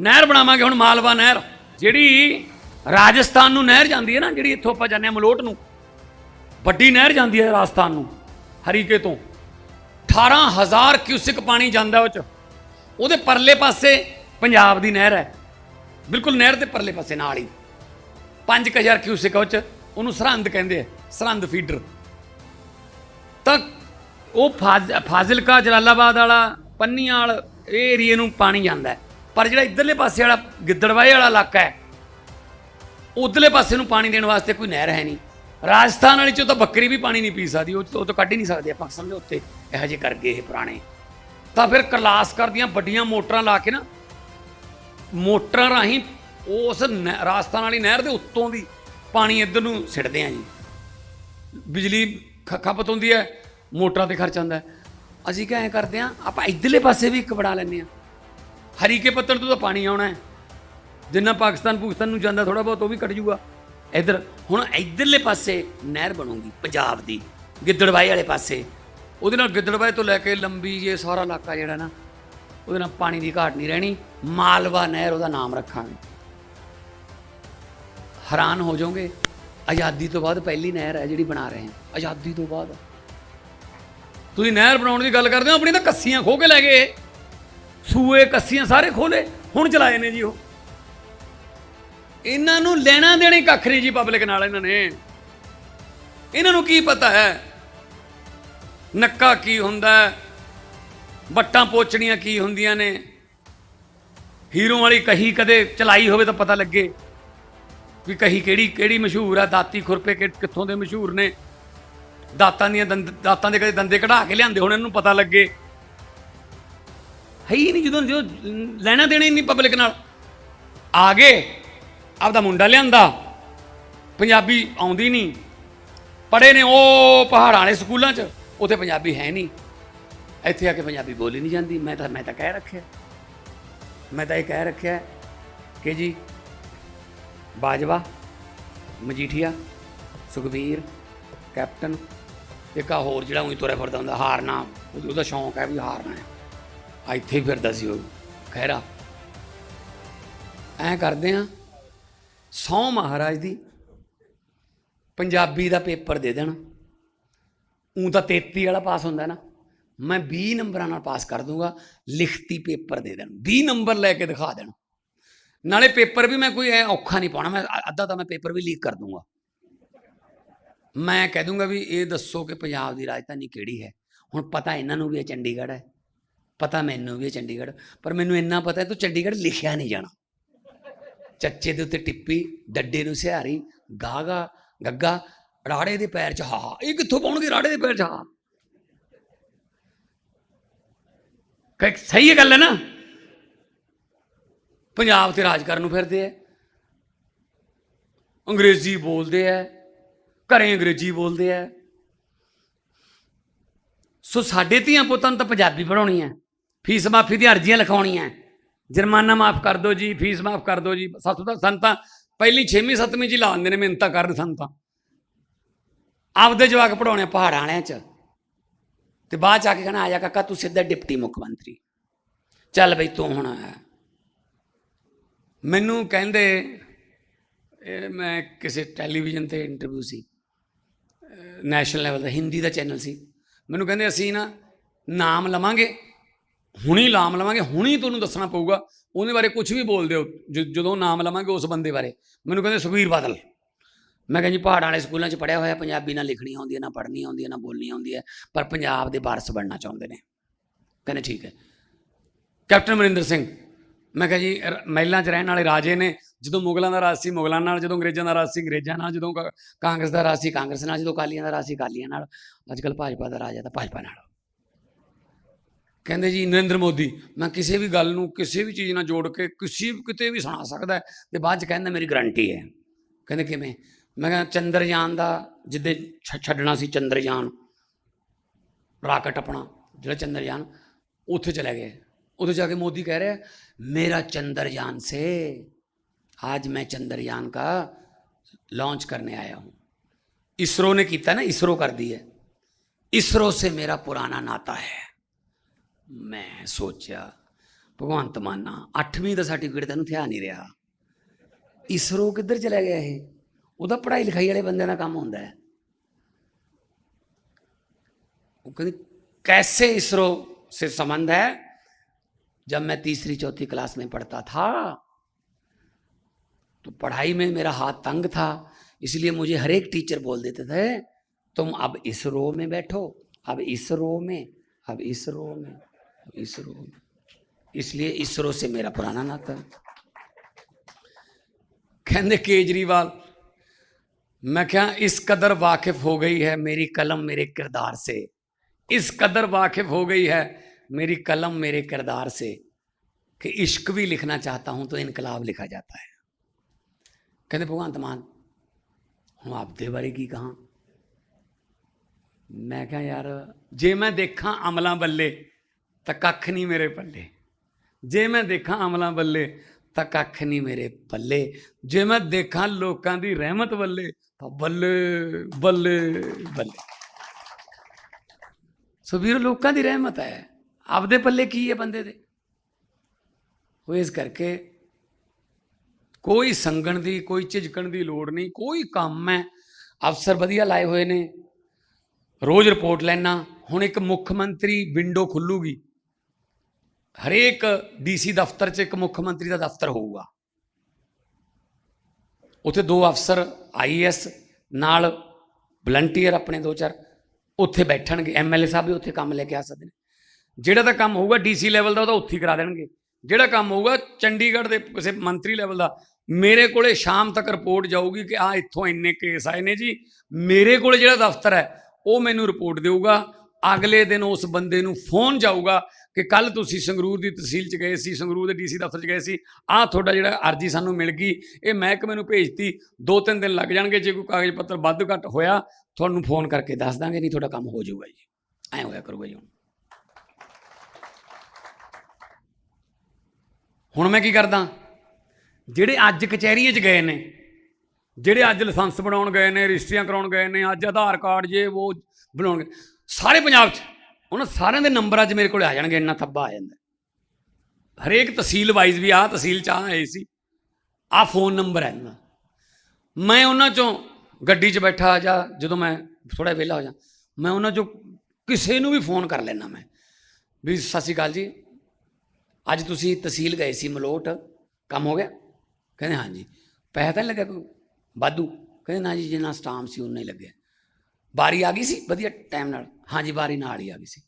ਨਹਿਰ ਬਣਾਵਾਂਗੇ ਹੁਣ ਮਾਲਵਾ ਨਹਿਰ। ਜਿਹੜੀ ਰਾਜਸਥਾਨ ਨੂੰ ਨਹਿਰ ਜਾਂਦੀ ਹੈ ਨਾ, ਜਿਹੜੀ ਇੱਥੋਂ ਆਪਾਂ ਜਾਂਦੇ ਹਾਂ ਮਲੋਟ ਨੂੰ। ਵੱਡੀ ਨਹਿਰ ਜਾਂਦੀ ਹੈ ਰਾਜਸਥਾਨ ਨੂੰ, ਹਰੀਕੇ ਤੋਂ। 18000 ਕਿਊਸਿਕ ਪਾਣੀ ਜਾਂਦਾ ਉਹ ਚ। ਉਹਦੇ ਪਰਲੇ ਪਾਸੇ ਪੰਜਾਬ ਦੀ ਨਹਿਰ ਹੈ। ਬਿਲਕੁਲ ਨਹਿਰ ਦੇ ਪਰਲੇ ਪਾਸੇ ਨਾਲ ਹੀ। 5000 ਕਿਊਸਿਕ ਉਹ ਚ, ਉਹਨੂੰ ਸਰਹੰਦ ਕਹਿੰਦੇ ਆ, ਸਰਹੰਦ ਫੀਡਰ। ਤਾਂ ਉਹ ਫਾਜ਼- ਫਾਜ਼ਿਲਕਾ, ਜਲਾਲਾਬਾਦ ਵਾਲਾ ਪੰਨੀਆਂ ਵਾਲ ਇਹ ਏਰੀਏ ਨੂੰ ਪਾਣੀ ਜਾਂਦਾ ਹੈ। ਪਰ ਜਿਹੜਾ ਇਧਰਲੇ ਪਾਸੇ ਵਾਲਾ ਗਿੱਦੜਵਾਏ ਵਾਲਾ ਇਲਾਕਾ ਹੈ, ਉਧਰਲੇ ਪਾਸੇ ਨੂੰ ਪਾਣੀ ਦੇਣ ਵਾਸਤੇ ਕੋਈ ਨਹਿਰ ਹੈ ਨਹੀਂ। ਰਾਜਸਥਾਨ ਵਾਲੀ ਚੋਂ ਤਾਂ ਬੱਕਰੀ ਵੀ ਪਾਣੀ ਨਹੀਂ ਪੀ ਸਕਦੀ, ਉਹ ਉਹ ਤੋਂ ਕੱਢ ਹੀ ਨਹੀਂ ਸਕਦੇ ਆਪਾਂ, ਸਮਝੋ ਉੱਤੇ ਇਹੋ ਜਿਹੇ ਕਰ ਗਏ ਇਹ ਪੁਰਾਣੇ। ਤਾਂ ਫਿਰ ਕਲਾਸ ਕਰਦੀਆਂ ਵੱਡੀਆਂ ਮੋਟਰਾਂ ਲਾ ਕੇ ਨਾ, ਮੋਟਰਾਂ ਰਾਹੀਂ ਉਸ ਨਹਿ- ਰਾਜਸਥਾਨ ਵਾਲੀ ਨਹਿਰ ਦੇ ਉੱਤੋਂ ਦੀ ਪਾਣੀ ਇੱਧਰ ਨੂੰ ਸਿੱਟਦੇ ਆ ਜੀ। ਬਿਜਲੀ ਖਪਤ ਹੁੰਦੀ ਹੈ, ਮੋਟਰਾਂ ਤੇ ਖਰਚ ਆਉਂਦਾ ਅਸੀਂ ਕਿਹਾ ਐ ਕਰਦੇ ਆ ਆਪਾਂ ਇਧਰਲੇ ਪਾਸੇ ਵੀ ਇੱਕ ਬਣਾ ਲੈਂਦੇ ਆ ਹਰੀਕੇ ਪੱਤਣ ਤੋਂ ਤਾਂ ਪਾਣੀ ਆਉਣਾ ਹੈ। ਜਿੰਨਾ ਪਾਕਿਸਤਾਨ ਪਾਕਿਸਤਾਨ ਨੂੰ ਜਾਂਦਾ ਥੋੜਾ ਬਹੁਤ, ਉਹ ਵੀ ਕੱਟ ਜੂਗਾ ਇਧਰ, ਹੁਣ ਇਧਰਲੇ ਪਾਸੇ ਨਹਿਰ ਬਣੂਗੀ, ਪੰਜਾਬ ਦੀ, ਗਿੱਦੜਬਾਈ ਵਾਲੇ ਪਾਸੇ। ਉਹਦੇ ਨਾਲ ਗਿੱਦੜਬਾਈ ਤੋਂ ਲੈ ਕੇ ਲੰਬੀ ਜੇ ਸਾਰਾ ਇਲਾਕਾ ਜਿਹੜਾ ਨਾ, ਉਹਦੇ ਨਾਲ ਪਾਣੀ ਦੀ ਘਾਟ ਨਹੀਂ ਰਹਿਣੀ। ਮਾਲਵਾ ਨਹਿਰ ਉਹਦਾ ਨਾਮ ਰੱਖਾਂਗੇ। ਹੈਰਾਨ ਹੋ ਜਾਓਗੇ, ਆਜ਼ਾਦੀ ਤੋਂ ਬਾਅਦ ਪਹਿਲੀ ਨਹਿਰ ਹੈ ਜਿਹੜੀ ਬਣਾ ਰਹੇ ਹਾਂ। ਆਜ਼ਾਦੀ ਤੋਂ ਬਾਅਦ। ਤੁਸੀਂ ਨਹਿਰ ਬਣਾਉਣ ਦੀ ਗੱਲ ਕਰਦੇ ਹੋ ਆਪਣੀ ਤਾਂ ਕੱਸੀਆਂ ਖੋ ਕੇ ਲੈ ਗਏ। ਸੂਏ ਕੱਸੀਆਂ ਸਾਰੇ ਖੋਲੇ, ਹੁਣ ਚਲਾਏ ਨੇ ਜੀ ਉਹ। ਇਹਨਾਂ ਨੂੰ ਲੈਣਾ ਦੇਣੀ ਕੱਖ ਨਹੀਂ ਜੀ ਪਬਲਿਕ ਨਾਲ ਇਹਨਾਂ ਨੇ। ਇਹਨਾਂ ਨੂੰ ਕੀ ਪਤਾ ਹੈ? ਨੱਕਾ ਕੀ ਹੁੰਦਾ ਹੈ? ਬੱਟਾਂ ਪੋਚਣੀਆਂ ਕੀ ਹੁੰਦੀਆਂ ਨੇ? ਹੀਰੋ ਵਾਲੀ ਕਹੀ ਕਦੇ ਚਲਾਈ ਹੋਵੇ ਤਾਂ ਪਤਾ ਲੱਗੇ ਵੀ ਕਹੀ ਕਿਹੜੀ ਕਿਹੜੀ ਮਸ਼ਹੂਰ ਆ, ਦਾਤੀ ਖੁਰਪੇ ਕਿ- ਕਿੱਥੋਂ ਦੇ ਮਸ਼ਹੂਰ ਨੇ? ਦਾਤਾਂ ਦੀਆਂ ਦੰਦ, ਦਾਤਾਂ ਦੇ ਕਦੇ ਦੰਦੇ ਕਢਾ ਕੇ ਲਿਆਂਦੇ ਹੁਣ, ਇਹਨੂੰ ਪਤਾ ਲੱਗੇ। ਹੈ ਹੀ ਨਹੀਂ ਜਦੋਂ ਜਦੋਂ ਲੈਣਾ ਦੇਣਾ ਹੀ ਨਹੀਂ ਪਬਲਿਕ ਨਾਲ। ਆ ਗਏ ਆਪਦਾ ਮੁੰਡਾ ਲਿਆਂਦਾ, ਪੰਜਾਬੀ ਆਉਂਦੀ ਨਹੀਂ। ਪੜੇ ਨੇ ਉਹ ਪਹਾੜਾਂ ਵਾਲੇ ਸਕੂਲਾਂ 'ਚ, ਉੱਥੇ ਪੰਜਾਬੀ ਹੈ ਨਹੀਂ। ਇੱਥੇ ਆ ਕੇ ਪੰਜਾਬੀ ਬੋਲੀ ਨਹੀਂ ਜਾਂਦੀ। ਮੈਂ ਤਾਂ ਮੈਂ ਤਾਂ ਕਹਿ ਰੱਖਿਆ। ਮੈਂ ਤਾਂ ਇਹ ਕਹਿ ਰੱਖਿਆ ਕਿ ਜੀ, ਬਾਜਵਾ, ਮਜੀਠੀਆ, ਸੁਖਬੀਰ, ਕੈਪਟਨ, ਇੱਕ ਆ ਹੋਰ ਜਿਹੜਾ ਉਹੀ ਤੁਰਿਆ ਫਿਰਦਾ ਹੁੰਦਾ, ਹਾਰਨਾ। ਉਹਦੀ- ਉਹਦਾ ਸ਼ੌਂਕ ਹੈ ਵੀ ਹਾਰਨਾ ਹੈ। ਇੱਥੇ ਹੀ ਫਿਰਦਾ ਸੀ ਉਹ। ਖੈਰਾ ਐਂ ਕਰਦੇ ਆ ਸੌ ਮਹਾਰਾਜ ਦੀ ਪੰਜਾਬੀ ਦਾ ਪੇਪਰ ਦੇ ਦੇਣ। ਉਂ ਤਾਂ 33 ਵਾਲਾ ਪਾਸ ਹੁੰਦਾ ਨਾ। ਮੈਂ 20 ਨੰਬਰਾਂ ਨਾਲ ਪਾਸ ਕਰ ਦੂੰਗਾ, ਲਿਖਤੀ ਪੇਪਰ ਦੇ ਦੇਣ। 20 ਨੰਬਰ ਲੈ ਕੇ ਦਿਖਾ ਦੇਣ। ਨਾਲੇ ਪੇਪਰ ਵੀ ਮੈਂ ਕੋਈ ਐ ਔਖਾ ਨਹੀਂ ਪਾਉਣਾ, ਮੈਂ ਅ- ਅੱਧਾ ਤਾਂ ਮੈਂ ਪੇਪਰ ਵੀ ਲੀਕ ਕਰ ਦੂੰਗਾ। ਮੈਂ ਕਹਿ ਦੂੰਗਾ ਵੀ ਇਹ ਦੱਸੋ ਕਿ ਪੰਜਾਬ ਦੀ ਰਾਜਧਾਨੀ ਕਿਹੜੀ ਹੈ? ਹੁਣ ਪਤਾ ਇਹਨਾਂ ਨੂੰ ਵੀ ਇਹ ਚੰਡੀਗੜ੍ਹ ਹੈ। ਪਤਾ ਮੈਨੂੰ ਵੀ ਇਹ ਚੰਡੀਗੜ੍ਹ, ਪਰ ਮੈਨੂੰ ਇੰਨਾ ਪਤਾ ਤੂੰ ਚੰਡੀਗੜ੍ਹ ਲਿਖਿਆ ਨਹੀਂ ਜਾਣਾ। ਚੱਚੇ ਦੇ ਉੱਤੇ ਟਿੱਪੀ, ਡੱਡੇ ਨੂੰ ਸਿਹਾਰੀ, ਗਾਗਾ, ਗੱਗਾ, ਰਾੜੇ ਦੇ ਪੈਰ 'ਚ ਹਾ ਇਹ ਕਿੱਥੋਂ ਪਾਉਣਗੇ ਰਾੜੇ ਦੇ ਪੈਰ 'ਚ ਹਾ ਕਿ ਸਹੀ ਗੱਲ ਹੈ ਨਾ? ਪੰਜਾਬ ਤੇ ਰਾਜ ਕਰਨ ਨੂੰ ਫਿਰਦੇ ਐ ਅੰਗਰੇਜ਼ੀ ਬੋਲਦੇ ਐ ਘਰੇ ਅੰਗਰੇਜ਼ੀ ਬੋਲਦੇ ਐ ਸੋ ਸਾਡੇ ਧੀਆਂ ਪੁੱਤਾਂ ਨੂੰ ਤਾਂ ਪੰਜਾਬੀ ਪੜਾਉਣੀ ਐ ਫੀਸ ਮਾਫੀ ਦੀਆਂ ਅਰਜ਼ੀਆਂ ਲਿਖਾਉਣੀਆਂ ਜੁਰਮਾਨਾ ਮਾਫ ਕਰ ਦਿਓ ਜੀ, ਫੀਸ ਮਾਫ ਕਰ ਦਿਓ ਜੀ। ਸਾਥੋਂ ਤਾਂ ਸਾਨੂੰ ਪਹਿਲੀ 6ਵੀਂ 7ਵੀਂ ਚ ਹੀ ਲਾ ਦਿੰਦੇ ਨੇ ਮਿਹਨਤਾਂ ਕਰਨ ਸੰਤਾਂ। ਆਪਦੇ ਜਵਾਕ ਪੜਾਉਣੇ ਪਹਾੜਾਂ ਵਾਲਿਆਂ ਚ। ਤੇ ਬਾਅਦ ਚ ਆ ਕੇ ਕਹਿਣਾ, ਆ ਜਾ ਕਾਕਾ, ਤੂੰ ਸਿੱਧਾ ਡਿਪਟੀ ਮੁੱਖ ਮੰਤਰੀ। ਚੱਲ ਬਈ, ਤੂੰ ਹੁਣ ਆ ਮੈਨੂੰ ਕਹਿੰਦੇ, ਇਹ ਮੈਂ ਕਿਸੇ ਟੈਲੀਵਿਜ਼ਨ ਤੇ ਇੰਟਰਵਿਊ ਸੀ। ਨੈਸ਼ਨਲ ਲੈਵਲ ਦਾ, ਹਿੰਦੀ ਦਾ ਚੈਨਲ ਸੀ। ਮੈਨੂੰ ਕਹਿੰਦੇ, ਅਸੀਂ ਨਾ ਨਾਮ ਲਵਾਂਗੇ। ਹੁਣੀ ਲਾਮ ਲਵਾਂਗੇ, ਹੁਣੀ ਤੁਹਾਨੂੰ ਦੱਸਣਾ ਪਊਗਾ। ਉਹਦੇ ਬਾਰੇ ਕੁਝ ਵੀ ਬੋਲ ਦਿਓ ਜਦੋਂ ਨਾਮ ਲਵਾਂਗੇ ਉਸ ਬੰਦੇ ਬਾਰੇ। ਮੈਨੂੰ ਕਹਿੰਦੇ ਸੁਖਬੀਰ ਬਾਦਲ। ਮੈਂ ਕਹਿੰਦੀ ਪਹਾੜਾਂ ਵਾਲੇ ਸਕੂਲਾਂ 'ਚ ਪੜਿਆ ਹੋਇਆ, ਪੰਜਾਬੀ ਨਾ ਲਿਖਣੀ ਆਉਂਦੀ ਹੈ, ਨਾ ਪੜ੍ਹਨੀ ਆਉਂਦੀ ਹੈ, ਨਾ ਬੋਲਣੀ ਆਉਂਦੀ ਹੈ, ਪਰ ਪੰਜਾਬ ਦੇ ਵਾਰਸ ਬਣਨਾ ਚਾਹੁੰਦੇ ਨੇ। ਕਹਿੰਦੇ ਠੀਕ ਹੈ। ਕੈਪਟਨ ਅਮਰਿੰਦਰ ਸਿੰਘ, ਮੈਂ ਕਿਹਾ ਜੀ, ਰ- ਮਹਿਲਾਂ 'ਚ ਰਹਿਣ ਵਾਲੇ ਰਾਜੇ ਨੇ, ਜਦੋਂ ਮੁਗਲਾਂ ਦਾ ਰਾਜ ਸੀ, ਮੁਗਲਾਂ ਨਾਲ ਜਦੋਂ ਅੰਗਰੇਜ਼ਾਂ ਦਾ ਰਾਜ ਸੀ, ਅੰਗਰੇਜ਼ਾਂ ਨਾਲ ਜਦੋਂ ਕਾ- ਕਾਂਗਰਸ ਦਾ ਰਾਜ ਸੀ, ਕਾਂਗਰਸ ਨਾਲ ਜਦੋਂ ਅਕਾਲੀਆਂ ਦਾ ਰਾਜ ਸੀ, ਅਕਾਲੀਆਂ ਨਾਲ। ਅੱਜ ਕੱਲ ਭਾਜਪਾ ਦਾ ਰਾਜ ਹੈ ਤਾਂ ਭਾਜਪਾ ਨਾਲ। ਕਹਿੰਦੇ ਜੀ ਨਰਿੰਦਰ ਮੋਦੀ ਮੈਂ ਕਿਸੇ ਵੀ ਗੱਲ ਨੂੰ ਕਿਸੇ ਵੀ ਚੀਜ਼ ਨਾਲ ਜੋੜ ਕੇ ਕਿਸੇ ਵੀ ਕਿਤੇ ਵੀ ਸੁਣਾ ਸਕਦਾ ਹੈ ਤੇ ਬਾਅਦ ਚ ਕਹਿੰਦਾ ਮੇਰੀ ਗਰੰਟੀ ਹੈ ਕਹਿੰਦੇ ਕਿਵੇਂ ਮੈਂ ਕਿਹਾ ਚੰਦਰਯਾਨ ਦਾ ਜਿੱਦੇ ਛ- ਛੱਡਣਾ ਸੀ ਚੰਦਰਯਾਨ ਰਾਕਟ ਆਪਣਾ ਜਿਹੜਾ ਚੰਦਰਯਾਨ ਉੱਥੇ ਚਲੇ ਗਏ ਉੱਥੇ ਜਾ ਕੇ ਮੋਦੀ ਕਹਿ ਰਿਹਾ मेरा चंद्रयान से आज मैं चंद्रयान का लॉन्च करने आया हूं इसरो ने किया ना इसरो कर दी है इसरो से मेरा पुराना नाता है मैं सोचा ਭਗਵੰਤ ਮਾਨਾ 8ਵੀਂ ਦਾ ਸਰਟੀਫਿਕੇਟ ਤੈਨੂੰ ਥਿਆ ਨਹੀਂ ਰਿਹਾ ਇਸਰੋ ਕਿੱਧਰ ਚਲਾ ਗਿਆ ਇਹ ਉਹਦਾ ਪੜ੍ਹਾਈ ਲਿਖਾਈ ਵਾਲੇ ਬੰਦਿਆਂ ਦਾ ਕੰਮ ਹੁੰਦਾ ਹੈ वो कहते कैसे इसरो से संबंध है जब मैं तीसरी चौथी क्लास में पढ़ता था तो पढ़ाई में मेरा हाथ तंग था इसलिए मुझे हर एक टीचर बोल देते थे तुम अब इसरो में बैठो अब इसरो में अब इसरो में अब इसरो। इसलिए इसरो से मेरा पुराना नाता। कहने केजरीवाल, मैं क्या इस कदर वाकिफ हो गई है मेरी कलम मेरे किरदार से? इस कदर वाकिफ हो गई है मेरी कलम मेरे किरदार से कि इश्क भी लिखना चाहता हूँ तो इनकलाब लिखा जाता है। कहते भगवान तमान, हूँ आप दे बारे की कहा? मैं क्या यार, जे मैं देखा अमला बल्ले ਤਾਂ ਕੱਖ ਨਹੀਂ ਮੇਰੇ ਪੱਲੇ। ਜੇ ਮੈਂ ਦੇਖਾਂ ਅਮਲਾਂ ਬੱਲੇ, ਤਾਂ ਕੱਖ ਨਹੀਂ ਮੇਰੇ ਪੱਲੇ। ਜੇ ਮੈਂ ਦੇਖਾਂ ਲੋਕਾਂ ਦੀ ਰਹਿਮਤ ਬੱਲੇ, ਤਾਂ ਬੱਲੇ ਬੱਲੇ ਬੱਲੇ। ਸੋ ਵੀਰ, ਲੋਕਾਂ ਦੀ ਰਹਿਮਤ ਹੈ। ਆਪਦੇ ਪੱਲੇ ਕੀ ਹੈ ਬੰਦੇ ਦੇ? ਉਹ ਇਸ ਕਰਕੇ ਕੋਈ ਸੰਗਣ ਦੀ, ਕੋਈ ਝਿਜਕਣ ਦੀ ਲੋੜ ਨਹੀਂ। ਕੋਈ ਕੰਮ ਹੈ। ਅਫਸਰ ਵਧੀਆ ਲਾਏ ਹੋਏ ਨੇ। ਰੋਜ਼ ਰਿਪੋਰਟ ਲੈਣਾ ਹੁਣ ਇੱਕ ਮੁੱਖ ਮੰਤਰੀ ਵਿੰਡੋ ਖੁੱਲੂਗੀ। ਹਰੇਕ ਡੀਸੀ ਦਫ਼ਤਰ 'ਚ ਇੱਕ ਮੁੱਖ ਮੰਤਰੀ ਦਾ ਦਫ਼ਤਰ ਹੋਊਗਾ। ਉੱਥੇ ਦੋ ਅਫਸਰ ਆਈਐਸ ਨਾਲ ਵਲੰਟੀਅਰ ਆਪਣੇ ਦੋ ਚਾਰ, ਉੱਥੇ ਬੈਠਣਗੇ। ਐਮਐਲਏ ਸਾਹਿਬ ਵੀ ਉੱਥੇ ਕੰਮ ਲੈ ਕੇ ਆ ਸਕਦੇ ਨੇ। ਜਿਹੜਾ ਤਾਂ ਕੰਮ ਹੋਊਗਾ ਡੀਸੀ ਲੈਵਲ ਦਾ ਉਹਦਾ ਉੱਥੇ ਹੀ ਕਰਾ ਦੇਣਗੇ। ਜਿਹੜਾ ਕੰਮ ਹੋਊਗਾ ਚੰਡੀਗੜ੍ਹ ਦੇ ਕਿਸੇ ਮੰਤਰੀ ਲੈਵਲ ਦਾ, ਮੇਰੇ ਕੋਲੇ ਸ਼ਾਮ ਤੱਕ ਰਿਪੋਰਟ ਜਾਊਗੀ ਕਿ ਆ ਇੱਥੋਂ ਇੰਨੇ ਕੇਸ ਆਏ ਨੇ ਜੀ। ਮੇਰੇ ਕੋਲੇ ਜਿਹੜਾ ਦਫ਼ਤਰ ਹੈ, ਉਹ ਮੈਨੂੰ ਰਿਪੋਰਟ ਦੇਊਗਾ। ਅਗਲੇ ਦਿਨ ਉਸ ਬੰਦੇ ਨੂੰ ਫੋਨ ਜਾਊਗਾ ਕਿ ਕੱਲ ਤੁਸੀਂ ਸੰਗਰੂਰ ਦੀ ਤਹਿਸੀਲ ਚ ਗਏ ਸੀ, ਸੰਗਰੂਰ ਦੇ ਡੀਸੀ ਦਫ਼ਤਰ ਚ ਗਏ ਸੀ, ਆਹ ਤੁਹਾਡਾ ਜਿਹੜਾ ਅਰਜੀ ਸਾਨੂੰ ਮਿਲ ਗਈ, ਇਹ ਮਹਿਕਮੇ ਨੂੰ ਭੇਜਤੀ ਦੋ ਤਿੰਨ ਦਿਨ ਲੱਗ ਜਾਣਗੇ, ਜੇ ਕੋਈ ਕਾਗਜ਼ ਪੱਤਰ ਵੱਧ ਘੱਟ ਹੋਇਆ, ਤੁਹਾਨੂੰ ਫੋਨ ਕਰਕੇ ਦੱਸ ਦਾਂਗੇ, ਨਹੀਂ ਤੁਹਾਡਾ ਕੰਮ ਹੋ ਜਾਊਗਾ ਜੀ। ਐਂ ਹੋਇਆ ਕਰੂਗਾ ਜੀ ਹੁਣ। ਹੁਣ ਮੈਂ ਕੀ ਕਰਦਾ? ਜਿਹੜੇ ਅੱਜ ਕਚਹਿਰੀਆਂ 'ਚ ਗਏ ਨੇ, ਜਿਹੜੇ ਅੱਜ ਲਾਇਸੈਂਸ ਬਣਾਉਣ ਗਏ ਨੇ, ਰਜਿਸਟਰੀਆਂ ਕਰਾਉਣ ਗਏ ਨੇ, ਅੱਜ ਆਧਾਰ ਕਾਰਡ, ਜੇ ਉਹ ਬਣਾਉਣ ਗਏ ਸਾਰੇ ਪੰਜਾਬ 'ਚ। ਉਹਨਾਂ ਸਾਰਿਆਂ ਦੇ ਨੰਬਰ ਅੱਜ ਮੇਰੇ ਕੋਲ ਆ ਜਾਣਗੇ, ਇੰਨਾ ਥੱਬਾ ਆ ਜਾਂਦਾ। ਹਰੇਕ ਤਹਿਸੀਲ ਵਾਈਜ਼ ਵੀ ਆਹ ਤਹਿਸੀਲ 'ਚ ਆਹ ਆਏ ਸੀ। ਆਹ ਫੋਨ ਨੰਬਰ ਹੈ ਇਹਨਾਂ ਮੈਂ ਉਹਨਾਂ 'ਚੋਂ ਗੱਡੀ 'ਚ ਬੈਠਾ ਜਾਂ ਜਦੋਂ ਮੈਂ ਥੋੜਾ ਵਿਹਲਾ ਹੋ ਜਾ, ਮੈਂ ਉਹਨਾਂ 'ਚੋਂ ਕਿਸੇ ਨੂੰ ਵੀ ਫੋਨ ਕਰ ਲੈਣਾ ਮੈਂ। ਵੀ ਸਤਿ ਸ਼੍ਰੀ ਅਕਾਲ ਜੀ, ਅੱਜ ਤੁਸੀਂ ਤਹਿਸੀਲ ਗਏ ਸੀ ਮਲੋਟ, ਕੰਮ ਹੋ ਗਿਆ? ਕਹਿੰਦੇ ਹਾਂਜੀ। ਪੈਸਾ ਤਾਂ ਨਹੀਂ ਲੱਗਿਆ ਕੋਈ? ਵਾਧੂ। ਕਹਿੰਦੇ ਨਾ ਜੀ, ਜਿੰਨਾ ਸਟਾਮ ਸੀ ਉਨਾ ਹੀ ਲੱਗਿਆ। ਬਾਰੀ ਆ ਗਈ ਸੀ? ਵਧੀਆ ਟਾਈਮ ਨਾਲ। ਹਾਂਜੀ ਵਾਰੀ ਨਾਲ ਹੀ ਆ ਗਈ ਸੀ।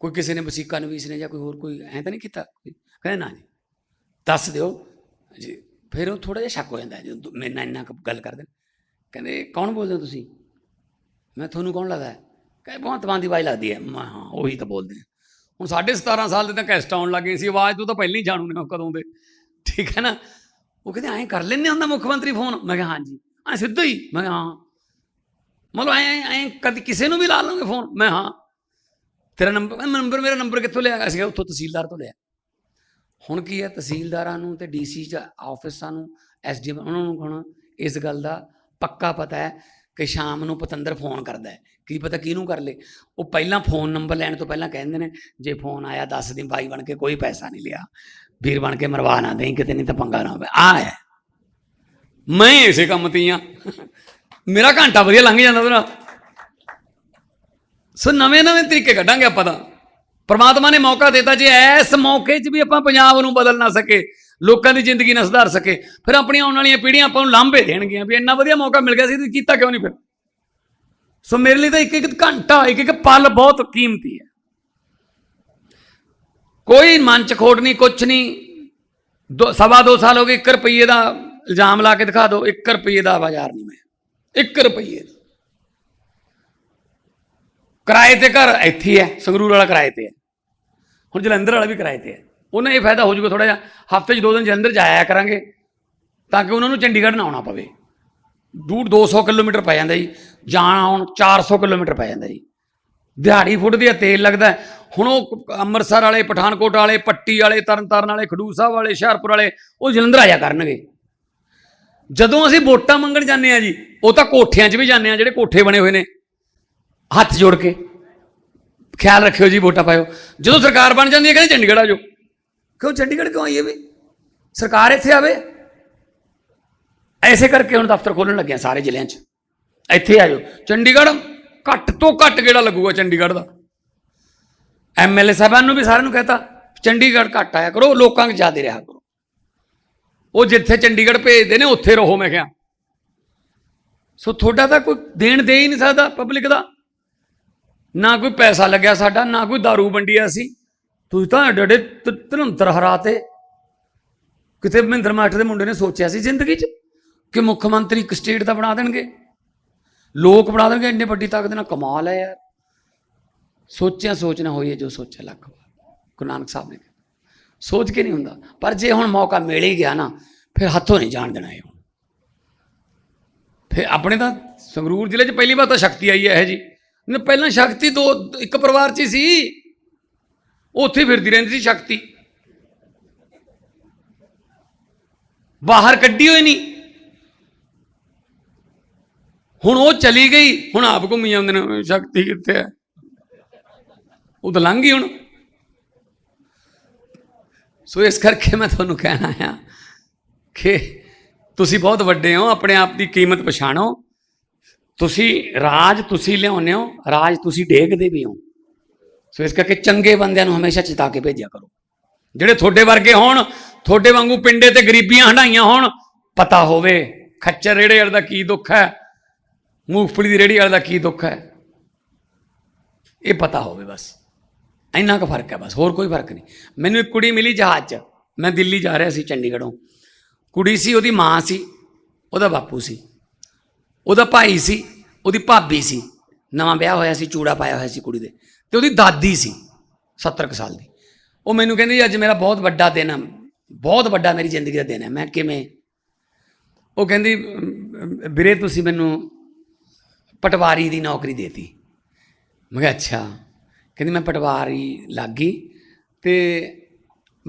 ਕੋਈ ਕਿਸੇ ਨੇ ਵਸੀਕਾ ਨਵੀਸ ਨੇ ਜਾਂ ਕੋਈ ਹੋਰ ਕੋਈ ਐਂ ਤਾਂ ਨਹੀਂ ਕੀਤਾ? ਕਹਿੰਦੇ ਨਾ ਜੀ, ਦੱਸ ਦਿਓ। ਜੀ, ਫਿਰ ਉਹ ਥੋੜਾ ਜਿਹਾ ਸ਼ੱਕ ਹੋ ਜਾਂਦਾ ਹੈ ਜਦੋਂ ਮੇਰੇ ਨਾਲ ਇੰਨਾ ਕੁ ਗੱਲ ਕਰਦੇ ਕਹਿੰਦੇ, ਕੌਣ ਬੋਲਦੇ ਹੋ ਤੁਸੀਂ? ਮੈਂ ਤੁਹਾਨੂੰ ਕੌਣ ਲੱਗਦਾ ਹੈ? ਕਹਿੰਦੇ ਬਹੁਤ ਮਾਨ ਦੀ ਆਵਾਜ਼ ਲੱਗਦੀ ਹੈ। ਮੈਂ ਹਾਂ, ਉਹੀ ਤਾਂ ਬੋਲਦੇ ਹੁਣ ਸਾਢੇ 17 ਸਾਲ ਦੇ ਤਾਂ ਕੈਸਟ ਆਉਣ ਲੱਗੇ ਸੀ। ਆਵਾਜ਼ ਤੋਂ ਤਾਂ ਪਹਿਲਾਂ ਹੀ ਜਾਣੂ ਨੇ ਉਹ ਕਦੋਂ ਦੇ। ਠੀਕ ਹੈ ਨਾ? ਉਹ ਕਹਿੰਦੇ, ਐਂ ਕਰ ਲੈਣੇ ਹੁੰਦਾ ਮੁੱਖ ਮੰਤਰੀ ਫੋਨ? ਮੈਂ ਕਿਹਾ, ਹਾਂਜੀ। ਐ ਸਿੱਧਾ ਹੀ ਮੈਂ ਕਿਹਾ, ਹਾਂ। ਮਤਲਬ ਐਂ ਐਂ ਕਦੀ ਕਿਸੇ ਨੂੰ ਵੀ ਲਾ ਲਓਗੇ ਫੋਨ ਮੈਂ ਹਾਂ। ਤੇਰਾ ਨੰਬਰ ਨੰਬਰ ਮੇਰਾ ਨੰਬਰ ਕਿੱਥੋਂ ਲਿਆ? ਅਸੀਂ ਉੱਥੋਂ ਤਹਿਸੀਲਦਾਰ ਤੋਂ ਲਿਆ। ਹੁਣ ਕੀ ਹੈ? ਤਹਿਸੀਲਦਾਰਾਂ ਨੂੰ ਤੇ ਡੀਸੀ ਚ ਆਫਿਸਾਂ ਨੂੰ ਐਸਡੀਐਮ ਉਹਨਾਂ ਨੂੰ ਹੁਣ ਇਸ ਗੱਲ ਦਾ ਪੱਕਾ ਪਤਾ ਹੈ ਕਿ ਸ਼ਾਮ ਨੂੰ ਪਤੰਦਰ ਫੋਨ ਕਰਦਾ ਹੈ। ਕੀ ਪਤਾ ਕਿਹਨੂੰ ਕਰ ਲੇ? ਉਹ ਪਹਿਲਾਂ ਫੋਨ ਨੰਬਰ ਲੈਣ ਤੋਂ ਪਹਿਲਾਂ ਕਹਿੰਦੇ ਨੇ, ਜੇ ਫੋਨ ਆਇਆ ਦੱਸ ਦਿਨ ਬਾਈ ਬਣ ਕੇ ਕੋਈ ਪੈਸਾ ਨਹੀਂ ਲਿਆ, ਵੀਰ ਬਣ ਕੇ ਮਰਵਾ ਨਾ ਦੇਈ, ਕਿਤੇ ਨਹੀਂ ਤਾਂ ਪੰਗਾ ਨਾ ਹੋਵੇ। ਆ ਹੈ। ਮੈਂ ਇਸੇ ਕੰਮ ਤੇ ਆ ਮੇਰਾ ਘੰਟਾ ਵਧੀਆ ਲੰਘ ਜਾਂਦਾ ਉਹਦੇ ਨਾਲ। ਸੋ ਨਵੇਂ ਨਵੇਂ ਤਰੀਕੇ ਕੱਢਾਂਗੇ ਆਪਾਂ ਤਾਂ। ਪਰਮਾਤਮਾ ਨੇ ਮੌਕਾ ਦਿੱਤਾ ਜੇ ਇਸ ਮੌਕੇ 'ਚ ਵੀ ਆਪਾਂ ਪੰਜਾਬ ਨੂੰ ਬਦਲ ਨਾ ਸਕੇ, ਲੋਕਾਂ ਦੀ ਜ਼ਿੰਦਗੀ ਨਾ ਸੁਧਾਰ ਸਕੇ, ਫਿਰ ਆਪਣੀਆਂ ਆਉਣ ਵਾਲੀਆਂ ਪੀੜ੍ਹੀਆਂ ਆਪਾਂ ਨੂੰ ਲਾਂਭੇ ਦੇਣਗੀਆਂ ਵੀ ਇੰਨਾ ਵਧੀਆ ਮੌਕਾ ਮਿਲ ਗਿਆ ਸੀ ਤੇ ਕੀਤਾ ਕਿਉਂ ਨਹੀਂ ਫਿਰ? ਸੋ ਮੇਰੇ ਲਈ ਤਾਂ ਇੱਕ ਇੱਕ ਘੰਟਾ ਇੱਕ ਇੱਕ ਪਲ ਬਹੁਤ ਕੀਮਤੀ ਹੈ। ਕੋਈ ਮਨ ਚ ਖੋਟ ਨਹੀਂ, ਕੁਛ ਨਹੀਂ। ਦੋ, ਸਵਾ ਦੋ ਸਾਲ ਹੋ ਗਏ 1 ਰੁਪਏ ਦਾ ਇਲਜ਼ਾਮ ਲਾ ਕੇ ਦਿਖਾ ਦਿਓ 1 ਰੁਪਏ ਦਾ ਬਾਜ਼ਾਰ ਨਹੀਂ ਮੈਂ। 1 ਰੁਪਏ ਕਿਰਾਏ ਤੇ ਘਰ ਇੱਥੇ ਹੈ, ਸੰਗਰੂਰ ਵਾਲਾ ਕਿਰਾਏ ਤੇ ਹੈ। ਹੁਣ ਜਲੰਧਰ ਵਾਲਾ ਵੀ ਕਿਰਾਏ ਤੇ ਹੈ। ਉਹਨਾਂ ਇਹ ਫਾਇਦਾ ਹੋ ਜਾਊਗਾ ਥੋੜਾ ਜਿਹਾ, ਹਫ਼ਤੇ 'ਚ ਦੋ ਦਿਨ ਜਲੰਧਰ ਜਾਇਆ ਕਰਾਂਗੇ, ਤਾਂ ਕਿ ਉਹਨਾਂ ਨੂੰ ਚੰਡੀਗੜ੍ਹ ਨਾ ਆਉਣਾ ਪਵੇ। ਦੂਰ 200 ਕਿਲੋਮੀਟਰ ਪੈ ਜਾਂਦਾ ਜੀ, ਜਾਣ ਆਉਣ 400 ਕਿਲੋਮੀਟਰ ਪੈ ਜਾਂਦਾ ਜੀ। ਦਿਹਾੜੀ ਫੁੱਟਦੀ ਆ, ਤੇਲ ਲੱਗਦਾ। ਹੁਣ ਉਹ ਅੰਮ੍ਰਿਤਸਰ ਵਾਲੇ, ਪਠਾਨਕੋਟ ਵਾਲੇ, ਪੱਟੀ ਵਾਲੇ, ਤਰਨਤਾਰਨ ਵਾਲੇ ਖਡੂਰ ਸਾਹਿਬ ਵਾਲੇ, ਹੁਸ਼ਿਆਰਪੁਰ ਵਾਲੇ, ਉਹ ਜਲੰਧਰ ਆਇਆ ਕਰਨਗੇ। ਜਦੋਂ ਅਸੀਂ ਵੋਟਾਂ ਮੰਗਣ ਜਾਂਦੇ ਆ ਜੀ, ਉਹ ਤਾਂ ਕੋਠਿਆਂ 'ਚ ਵੀ ਜਾਂਦੇ ਆ ਜਿਹੜੇ ਕੋਠੇ ਬਣੇ ਹੋਏ ਨੇ। ਹੱਥ ਜੋੜ ਕੇ। ਖਿਆਲ ਰੱਖਿਓ ਜੀ, ਵੋਟਾਂ ਪਾਇਓ। ਜਦੋਂ ਸਰਕਾਰ ਬਣ ਜਾਂਦੀ ਹੈ, ਕਹਿੰਦੇ ਚੰਡੀਗੜ੍ਹ ਆ ਜਾਓ। ਕਿਉਂ, ਚੰਡੀਗੜ੍ਹ ਕਿਉਂ ਆਈਏ ਵੀ? ਸਰਕਾਰ ਇੱਥੇ ਆਵੇ। ਐਸੇ ਕਰਕੇ ਹੁਣ ਦਫ਼ਤਰ ਖੋਲਣ ਲੱਗੇ ਆ ਸਾਰੇ ਜ਼ਿਲ੍ਹਿਆਂ 'ਚ। ਇੱਥੇ ਆ ਜਾਓ। ਚੰਡੀਗੜ੍ਹ ਘੱਟ ਤੋਂ ਘੱਟ ਕਿਹੜਾ ਲੱਗੂਗਾ ਚੰਡੀਗੜ੍ਹ ਦਾ? ਐਮਐਲਏ ਸਾਹਿਬਾਨ ਨੂੰ ਵੀ ਸਾਰਿਆਂ ਨੂੰ ਕਹਤਾ, ਚੰਡੀਗੜ੍ਹ ਘੱਟ ਆਇਆ ਕਰੋ, ਲੋਕਾਂ 'ਚ ਜ਼ਿਆਦਾ ਰਿਹਾ ਕਰੋ। ਉਹ ਜਿੱਥੇ ਚੰਡੀਗੜ੍ਹ ਭੇਜਦੇ ਨੇ, ਉੱਥੇ ਰਹੋ, ਮੈਂ ਕਿਹਾ। ਸੋ ਤੁਹਾਡਾ ਤਾਂ ਕੋਈ ਦੇਣ ਦੇ ਹੀ ਨਹੀਂ ਸਕਦਾ ਪਬਲਿਕ ਦਾ। ਨਾ ਕੋਈ ਪੈਸਾ ਲੱਗਿਆ ਸਾਡਾ, ਨਾ ਕੋਈ दारू ਵੰਡੀ ਸੀ ਤੁਸੀਂ ਤਾਂ ਏਡੇ ਏਡੇ ਤ- ਧਨੰਤਰ ਹਰਾਤੇ ਕਿਤੇ ਮਹਿੰਦਰ ਮਾਟ ਦੇ ਮੁੰਡੇ ਨੇ ਸੋਚਿਆ ਸੀ ਜ਼ਿੰਦਗੀ 'ਚ ਕਿ ਮੁੱਖ ਮੰਤਰੀ ਇੱਕ ਸਟੇਟ ਦਾ ਬਣਾ ਦੇਣਗੇ? ਲੋਕ ਬਣਾ ਦੇਣਗੇ, ਇੰਨੇ ਵੱਡੀ ਤਾਕਤ ਨਾਲ ਕਮਾਲ ਹੈ ਯਾਰ। ਸੋਚਿਆ ਸੋਚਣਾ ਹੋਈ ਹੈ ਜੋ ਸੋਚਿਆ, ਲੱਖ ਵਾਰ। ਗੁਰੂ ਨਾਨਕ ਸਾਹਿਬ ਨੇ ਕਿਹਾ। ਸੋਚ ਕੇ ਨਹੀਂ ਹੁੰਦਾ। ਪਰ ਜੇ ਹੁਣ ਮੌਕਾ ਮਿਲ ਹੀ ਗਿਆ ਨਾ, ਫਿਰ ਹੱਥੋਂ ਨਹੀਂ ਜਾਣ ਦੇਣਾ ਇਹ ਫਿਰ ਆਪਣੇ ਤਾਂ ਸੰਗਰੂਰ ਜ਼ਿਲ੍ਹੇ 'ਚ ਪਹਿਲੀ ਵਾਰ ਤਾਂ ਸ਼ਕਤੀ ਆਈ ਹੈ ਇਹ ਜੀ। ਨਹੀਂ ਪਹਿਲਾਂ ਸ਼ਕਤੀ ਦੋ, ਇੱਕ ਪਰਿਵਾਰ 'ਚ ਹੀ ਸੀ। ਉੱਥੇ ਫਿਰਦੀ ਰਹਿੰਦੀ ਸੀ ਸ਼ਕਤੀ। ਬਾਹਰ ਕੱਢੀ ਹੋਈ ਨਹੀਂ। ਹੁਣ ਉਹ ਚਲੀ ਗਈ, ਹੁਣ ਆਪ ਘੁੰਮੀ ਜਾਂਦੇ ਨੇ, ਸ਼ਕਤੀ ਕਿੱਥੇ ਹੈ? ਉਹ ਤਾਂ ਲੰਘ ਗਈ ਹੁਣ। ਸੋ ਇਸ ਕਰਕੇ ਮੈਂ ਤੁਹਾਨੂੰ ਕਹਿਣਾ ਆ ਕਿ ਤੁਸੀਂ ਬਹੁਤ ਵੱਡੇ ਹੋ, ਆਪਣੇ ਆਪ ਦੀ ਕੀਮਤ ਪਛਾਣੋ। ਤੁਸੀਂ ਰਾਜ ਤੁਸੀਂ ਲਿਆਉਂਦੇ ਹੋ, ਰਾਜ ਤੁਸੀਂ ਡੇਗਦੇ ਵੀ ਹੋ। ਸੋ ਇਸ ਕਰਕੇ ਚੰਗੇ ਬੰਦਿਆਂ ਨੂੰ ਹਮੇਸ਼ਾ ਚਿਤਾ ਕੇ ਭੇਜਿਆ ਕਰੋ। ਜਿਹੜੇ ਤੁਹਾਡੇ ਵਰਗੇ ਹੋਣ, ਤੁਹਾਡੇ ਵਾਂਗੂ ਪਿੰਡੇ ਤੇ ਗਰੀਬੀਆਂ ਹੰਡਾਈਆਂ ਹੋਣ, ਪਤਾ ਹੋਵੇ ਖੱਚਰ ਰੇੜੇ ਵਾਲੇ ਦਾ ਕੀ ਦੁੱਖ ਹੈ, ਮੂੰਗਫਲੀ ਦੀ ਰੇੜੀ ਵਾਲੇ ਦਾ ਕੀ ਦੁੱਖ ਹੈ। ਇਹ ਪਤਾ ਹੋਵੇ ਬਸ। ਇੰਨਾ ਕੁ ਫ਼ਰਕ ਹੈ ਬਸ, ਹੋਰ ਕੋਈ ਫ਼ਰਕ ਨਹੀਂ। ਮੈਨੂੰ ਇੱਕ ਕੁੜੀ ਮਿਲੀ ਜਹਾਜ਼ 'ਚ, ਮੈਂ ਦਿੱਲੀ ਜਾ ਰਿਹਾ ਸੀ ਚੰਡੀਗੜ੍ਹੋਂ। ਕੁੜੀ ਸੀ, ਉਹਦੀ ਮਾਂ ਸੀ, ਉਹਦਾ ਬਾਪੂ ਸੀ, ਉਹਦਾ ਭਾਈ ਸੀ, ਉਹਦੀ ਭਾਬੀ ਸੀ। ਨਵਾਂ ਵਿਆਹ ਹੋਇਆ ਸੀ, ਚੂੜਾ ਪਾਇਆ ਹੋਇਆ ਸੀ ਕੁੜੀ ਦੇ। ਤੇ ਉਹਦੀ ਦਾਦੀ ਸੀ 70 ਕੁ ਸਾਲ ਦੀ। ਉਹ ਮੈਨੂੰ ਕਹਿੰਦੀ, ਅੱਜ ਮੇਰਾ ਬਹੁਤ ਵੱਡਾ ਦਿਨ ਹੈ ਬਹੁਤ ਵੱਡਾ ਮੇਰੀ ਜ਼ਿੰਦਗੀ ਦਾ ਦਿਨ ਹੈ ਮੈਂ ਕਿਵੇਂ? ਉਹ ਕਹਿੰਦੀ ਵੀਰੇ, ਤੁਸੀਂ ਮੈਨੂੰ ਪਟਵਾਰੀ ਦੀ ਨੌਕਰੀ ਦੇਤੀ। ਮੈਂ ਕਿਹਾ, ਅੱਛਾ। ਕਹਿੰਦੀ ਮੈਂ ਪਟਵਾਰੀ ਲੱਗ ਗਈ ਤੇ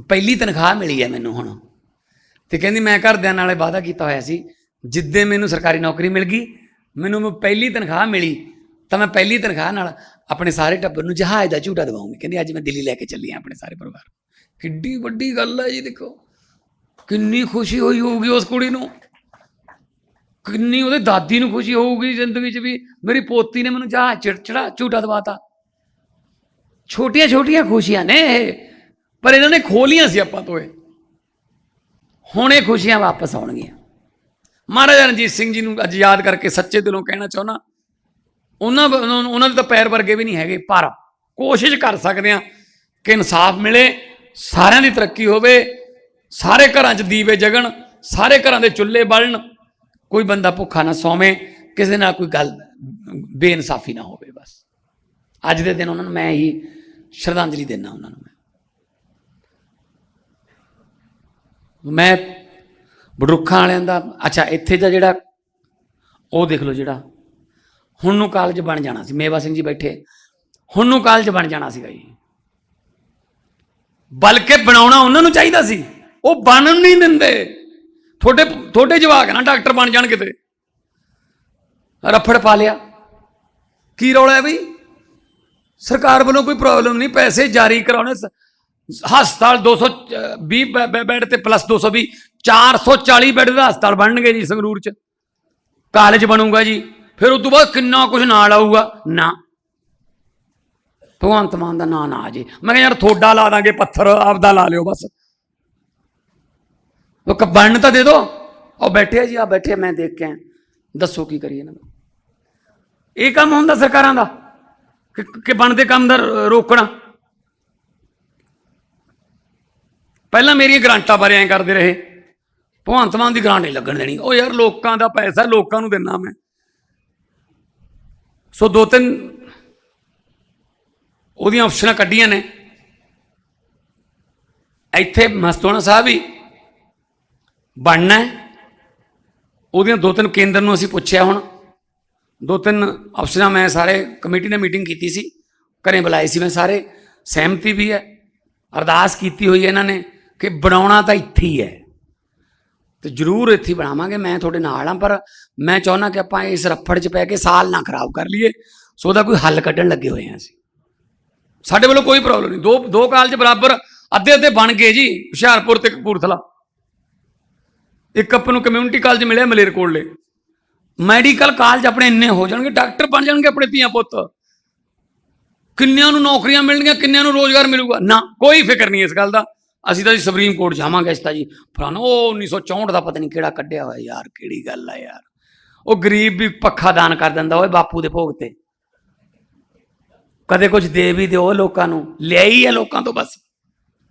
ਪਹਿਲੀ ਤਨਖਾਹ ਮਿਲੀ ਹੈ ਮੈਨੂੰ ਹੁਣ। ਤੇ ਕਹਿੰਦੀ ਮੈਂ ਘਰਦਿਆਂ ਨਾਲੇ ਵਾਅਦਾ ਕੀਤਾ ਹੋਇਆ ਸੀ, ਜਿੱਦੇ ਮੈਨੂੰ ਸਰਕਾਰੀ ਨੌਕਰੀ ਮਿਲ ਗਈ, ਮੈਨੂੰ ਪਹਿਲੀ ਤਨਖਾਹ ਮਿਲੀ, ਤਾਂ ਮੈਂ ਪਹਿਲੀ ਤਨਖਾਹ ਨਾਲ ਆਪਣੇ ਸਾਰੇ ਟੱਬਰ ਨੂੰ ਜਹਾਜ਼ ਦਾ ਝੂਟਾ ਦਵਾਉਂਗੀ। ਕਹਿੰਦੀ ਅੱਜ ਮੈਂ ਦਿੱਲੀ ਲੈ ਕੇ ਚੱਲੀ ਆ ਆਪਣੇ ਸਾਰੇ ਪਰਿਵਾਰ ਨੂੰ। ਕਿੱਡੀ ਵੱਡੀ ਗੱਲ ਹੈ ਜੀ ਦੇਖੋ। ਕਿੰਨੀ ਖੁਸ਼ੀ ਹੋਈ ਹੋਊਗੀ ਉਸ ਕੁੜੀ ਨੂੰ। ਕਿੰਨੀ ਉਹਦੇ ਦਾਦੀ ਨੂੰ ਖੁਸ਼ੀ ਹੋਊਗੀ ਜ਼ਿੰਦਗੀ 'ਚ ਵੀ। ਮੇਰੀ ਪੋਤੀ ਨੇ ਮੈਨੂੰ ਜਹਾਜ਼ ਚਿੜਚੜਾ ਝੂਟਾ ਦਵਾਤਾ। ਛੋਟੀਆਂ ਛੋਟੀਆਂ ਖੁਸ਼ੀਆਂ ਨੇ ਇਹ, ਪਰ ਇਹਨਾਂ ਨੇ ਖੋਲੀਆਂ ਸੀ ਆਪਾਂ ਤੋਂ ਇਹ। ਹੁਣ ਇਹ ਖੁਸ਼ੀਆਂ ਵਾਪਸ ਆਉਣਗੀਆਂ। ਮਹਾਰਾਜਾ ਰਣਜੀਤ ਸਿੰਘ ਜੀ ਨੂੰ ਅੱਜ ਯਾਦ ਕਰਕੇ ਸੱਚੇ ਦਿਲੋਂ ਕਹਿਣਾ ਚਾਹੁੰਦਾ, ਉਹਨਾਂ ਉਹਨਾਂ ਉਹਨਾਂ ਦੇ ਤਾਂ ਪੈਰ ਵਰਗੇ ਵੀ ਨਹੀਂ ਹੈਗੇ, ਪਰ ਕੋਸ਼ਿਸ਼ ਕਰ ਸਕਦੇ ਆ ਕਿ ਇਨਸਾਫ ਮਿਲੇ, ਸਾਰਿਆਂ ਦੀ ਤਰੱਕੀ ਹੋਵੇ, ਸਾਰੇ ਘਰਾਂ 'ਚ ਦੀਵੇ ਜਗਣ, ਸਾਰੇ ਘਰਾਂ ਦੇ ਚੁੱਲ੍ਹੇ ਬਲਣ, ਕੋਈ ਬੰਦਾ ਭੁੱਖਾ ਨਾ ਸੌਵੇਂ, ਕਿਸੇ ਨਾਲ ਕੋਈ ਗੱਲ, ਬੇਇਨਸਾਫੀ ਨਾ ਹੋਵੇ ਬਸ। ਅੱਜ ਦੇ ਦਿਨ ਉਹਨਾਂ ਨੂੰ ਮੈਂ ਹੀ ਸ਼ਰਧਾਂਜਲੀ ਦੇਣਾ ਉਹਨਾਂ ਨੂੰ ਮੈਂ। ਮੈਂ ਬੜਰੁੱਖਾਂ ਵਾਲਿਆਂ ਦਾ, ਅੱਛਾ, ਇੱਥੇ ਦਾ ਜਿਹੜਾ, ਉਹ ਦੇਖ ਲਓ ਜਿਹੜਾ, ਹੁਣ ਨੂੰ ਕਾਲਜ ਬਣ ਜਾਣਾ ਸੀ, ਮੇਵਾ ਸਿੰਘ ਜੀ ਬੈਠੇ। ਹੁਣ ਨੂੰ ਕਾਲਜ ਬਣ ਜਾਣਾ ਸੀਗਾ ਜੀ। ਬਲਕਿ ਬਣਾਉਣਾ ਉਹਨਾਂ ਨੂੰ ਚਾਹੀਦਾ ਸੀ। ਉਹ ਬਣਨ ਨਹੀਂ ਦਿੰਦੇ। ਤੁਹਾਡੇ ਤੁਹਾਡੇ ਜਵਾਕ ਨਾ ਡਾਕਟਰ ਬਣ ਜਾਣ ਕਿਤੇ। ਰਫੜ ਪਾ ਲਿਆ। ਕੀ ਰੌਲਾ ਹੈ ਬਈ? ਸਰਕਾਰ ਵੱਲੋਂ ਕੋਈ ਪ੍ਰੋਬਲਮ ਨਹੀਂ, ਪੈਸੇ ਜਾਰੀ ਕਰਾਉਣੇ ਹਸਪਤਾਲ 220 ਬੈ- ਬੈ- ਬੈੱਡ ਤੇ ਪਲੱਸ 220 440 ਬੈੱਡ ਦਾ ਹਸਪਤਾਲ ਬਣਨਗੇ ਜੀ ਸੰਗਰੂਰ ਚ। ਕਾਲਜ ਬਣੂਗਾ ਜੀ, ਫਿਰ ਉਸ ਤੋਂ ਬਾਅਦ ਕਿੰਨਾ ਕੁਝ ਨਾਲ ਆਊਗਾ? ਨਾ। ਭਗਵੰਤ ਮਾਨ ਦਾ ਨਾਂ ਨਾ ਆ ਜੇ। ਮੈਂ ਕਿਹਾ ਯਾਰ ਥੋੜਾ ਲਾ ਦਾਂਗੇ ਪੱਥਰ, ਆਪਦਾ ਲਾ ਲਿਓ ਬਸ। ਉਹ ਕ ਤਾਂ ਦੇ ਦੋ। ਉਹ ਬੈਠੇ ਜੀ, ਆ ਬੈਠੇ ਮੈਂ ਦੇਖ ਕੇ ਦੱਸੋ ਕੀ ਕਰੀਏ ਇਹਨਾਂ ਦਾ ਇਹ ਕੰਮ ਹੁੰਦਾ ਸਰਕਾਰਾਂ ਦਾ। ਕਿ ਕਿ ਬਣਦੇ ਕੰਮ ਦਾ ਰੋਕਣਾ। ਪਹਿਲਾਂ ਮੇਰੀਆਂ ਗਰਾਂਟਾਂ ਬਾਰੇ ਐਂ ਕਰਦੇ ਰਹੇ। ਭਗਵੰਤ ਮਾਨ ਦੀ ਗਰਾਂਟ ਨਹੀਂ ਲੱਗਣ ਦੇਣੀ। ਉਹ ਯਾਰ ਲੋਕਾਂ ਦਾ ਪੈਸਾ, ਲੋਕਾਂ ਨੂੰ ਦੇਣਾ ਮੈਂ। ਸੋ ਦੋ ਤਿੰਨ ਉਹਦੀਆਂ ਆਪਸ਼ਨਾਂ ਕੱਢੀਆਂ ਨੇ। ਇੱਥੇ ਮਸਤੋਣਾ ਸਾਹਿਬ ਵੀ ਬਣਨਾ ਉਹਦੀਆਂ ਦੋ ਤਿੰਨ ਕੇਂਦਰ ਨੂੰ ਅਸੀਂ ਪੁੱਛਿਆ ਹੁਣ। ਦੋ ਤਿੰਨ ਅਫਸਰਾਂ ਮੈਂ ਸਾਰੇ ਕਮੇਟੀ ਨੇ ਮੀਟਿੰਗ ਕੀਤੀ ਸੀ। ਘਰੇ ਬੁਲਾਏ ਸੀ ਮੈਂ ਸਾਰੇ। ਸਹਿਮਤੀ ਵੀ ਹੈ। ਅਰਦਾਸ ਕੀਤੀ ਹੋਈ ਇਹਨਾਂ ਨੇ ਕਿ ਬਣਾਉਣਾ ਤਾਂ ਇੱਥੇ ਹੀ ਹੈ। ਤੇ ਜ਼ਰੂਰ ਇੱਥੇ ਬਣਾਵਾਂਗੇ। ਮੈਂ ਤੁਹਾਡੇ ਨਾਲ ਹਾਂ, ਪਰ ਮੈਂ ਚਾਹੁੰਦਾ ਕਿ ਆਪਾਂ ਇਸ ਰੱਫੜ 'ਚ ਪੈ ਕੇ ਸਾਲ ਨਾ ਖਰਾਬ ਕਰ ਲਈਏ। ਸੋ ਉਹਦਾ ਕੋਈ ਹੱਲ ਕੱਢਣ ਲੱਗੇ ਹੋਏ ਹਾਂ ਅਸੀਂ। ਸਾਡੇ ਵੱਲੋਂ ਕੋਈ ਪ੍ਰੋਬਲਮ ਨਹੀਂ। ਦੋ ਦੋ ਕਾਲਜ ਬਰਾਬਰ ਅੱਧੇ ਅੱਧੇ ਬਣ ਗਏ ਜੀ। ਹੁਸ਼ਿਆਰਪੁਰ ਤੇ ਕਪੂਰਥਲਾ। ਇੱਕ ਆਪਾਂ ਨੂੰ ਕਮਿਊਨਿਟੀ ਕਾਲਜ ਮਿਲਿਆ ਮਲੇਰਕੋਟਲੇ। ਮੈਡੀਕਲ ਕਾਲਜ ਆਪਣੇ ਇੰਨੇ ਹੋ ਜਾਣਗੇ, ਡਾਕਟਰ ਬਣ ਜਾਣਗੇ ਆਪਣੇ ਧੀਆਂ ਪੁੱਤ। ਕਿੰਨਿਆਂ ਨੂੰ ਨੌਕਰੀਆਂ ਮਿਲਣਗੀਆਂ, ਕਿੰਨਿਆਂ ਨੂੰ ਰੋਜ਼ਗਾਰ ਮਿਲੂਗਾ? ਨਾ, ਕੋਈ ਫਿਕਰ ਨਹੀਂ ਇਸ ਗੱਲ ਦਾ। ਅਸੀਂ ਤਾਂ ਜੀ ਸੁਪਰੀਮ ਕੋਰਟ ਜਾਵਾਂਗੇ ਇਸ ਤਾਂ ਜੀ। ਫਲਾਣਾ ਉਹ 1964 ਦਾ ਪਤਾ ਨਹੀਂ ਕਿਹੜਾ ਕੱਢਿਆ ਹੋਇਆ, ਯਾਰ ਕਿਹੜੀ ਗੱਲ ਆ ਯਾਰ। ਉਹ ਗਰੀਬ ਵੀ ਪੱਖਾ ਦਾਨ ਕਰ ਦਿੰਦਾ, ਓਏ ਬਾਪੂ ਦੇ ਭੋਗ ਤੇ। ਕਦੇ ਕੁਝ ਦੇ ਵੀ ਦਿਓ ਲੋਕਾਂ ਨੂੰ, ਲਿਆਈ ਹੈ ਲੋਕਾਂ ਤੋਂ ਬਸ।